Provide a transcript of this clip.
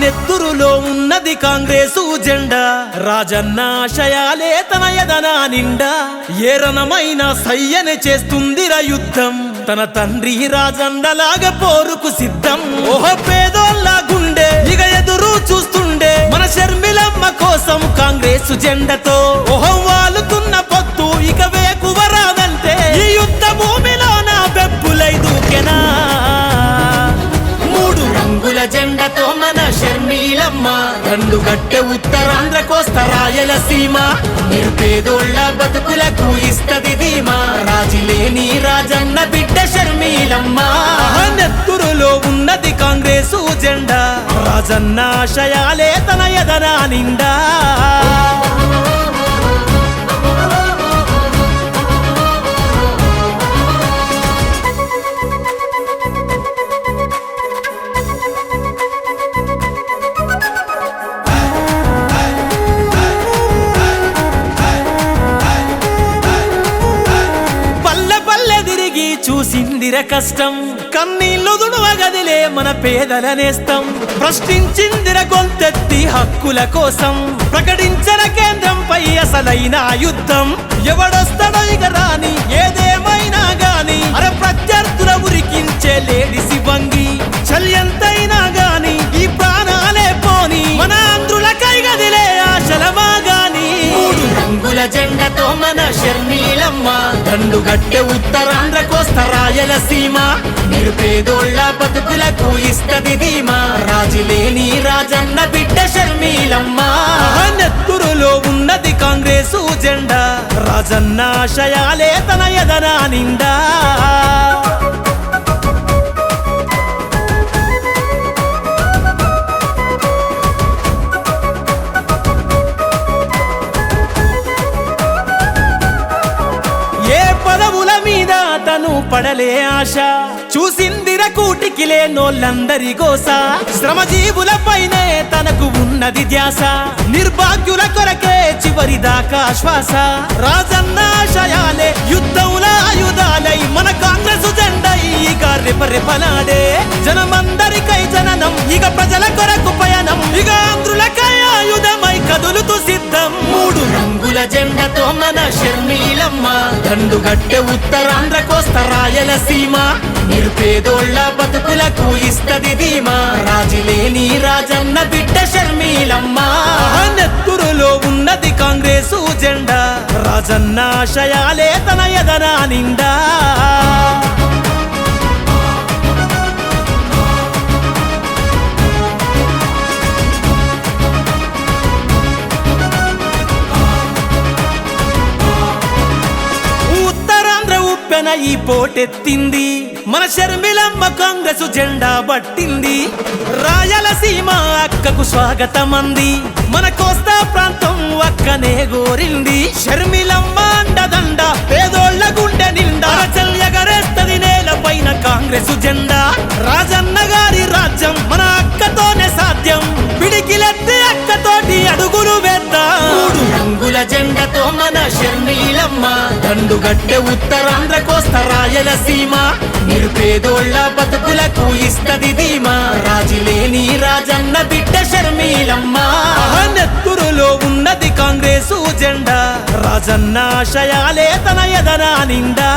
నెత్తురులో ఉన్నది కాంగ్రెసు జెండా. రాజన్న ఆశయాలే తన ఎదనా నిండా. ఏరణమైన సయ్యని చేస్తుందిరా యుద్ధం. తన తండ్రి రాజన్నలాగా పోరుకు సిద్ధం. ఓహ పేదోళ్ళ గుండె ఇక ఎదురు చూస్తుండే మన షర్మిలమ్మ కోసం కాంగ్రెస్ జెండతో. ఓహ రంగుల జెండతో మన షర్మీలమ్మ. దండు గట్టె ఉత్తరాంధ్ర కోస్త రాయలసీమ నిరుపేదోళ్ళ బతుకులకు ఇస్తది ధీమా. రాజులేని రాజన్న బిడ్డ షర్మీలమ్మ. నెత్తురులో ఉన్నది కాంగ్రెసు జెండా. రాజన్న ఆశయాలే తన ఎదనా నిండా. చూసిందిర కష్టం. కన్నీళ్ళు దుడవగదిలే మన పేదల నేస్తం. ప్రశ్నించిందిర గొంతెత్తి హక్కుల కోసం. ప్రకటించిన కేంద్రంపై అసలైన యుద్ధం. ఎవడొస్తాడో ఇక రాని రంగుల మన షర్మీలమ్మ. దండు గట్టె ఉత్తరాంధ్ర కోస్త రాయలసీమ నిరుపేదోళ్ళ బతుకులకు ఇస్తది ధీమా. రాజులేని రాజన్న బిడ్డ షర్మీలమ్మ. నెత్తురులో ఉన్నది కాంగ్రెసు జెండా. రాజన్న ఆశయాలే తన ఎదనా నిండా. తను పడలే ఆశ. చూసిందిర కూటికిలే నోళ్ళందరి గోస. శ్రమజీవుల పైనే తనకు ఉన్నది ధ్యాస. నిర్భాగ్యుల కొరకే చివరి దాకా శ్వాస. రాజన్న ఆశయాలే యుద్ధముల ఆయుధాలై మన కాంగ్రెస్ జెండై ఇక రెపరెపలాడే జనమందరికై జననం ఇక ప్రజల కొరకు పయనం. ఇక ఆంధ్రులకై ఆయుధమై కదులుతూ సిద్ధం. మూడు రంగుల జెండతో మన షర్మీలమ్మ. దండు గట్టె ఉత్తరాంధ్ర కోస్తా రాయలసీమ నిరుపేదోళ్ళ బతుకులకు ఇస్తది ధీమా. రాజులేని రాజన్న బిడ్డ షర్మీలమ్మ. నెత్తురులో ఉన్నది కాంగ్రెసు జెండా. రాజన్న ఆశయాలే తన ఎదనా నిండా. ఈ పోటెత్తింది. మన షర్మిలమ్మ కాంగ్రెస్ జెండా పట్టింది. రాయలసీమ అక్కకు స్వాగతం అంది మన కోస్తా ప్రాంతం అక్కనే గోరింది. షర్మిలమ్మ అండదండ పేదోళ్ళ గుండె నిండా. చల్యగరేస్తది నేల పైన కాంగ్రెస్ జెండా. రాజా గట్టె ఉత్తరాంధ్ర కోస్త రాయలసీమ నిరుపేదోళ్ళ బతుకులకు ఇస్తది ధీమా. రాజులేని రాజన్న బిడ్డ షర్మీలమ్మ. నెత్తురులో ఉన్నది కాంగ్రెసు జెండా. రాజన్న ఆశయాలే తన ఎదనా నిండా.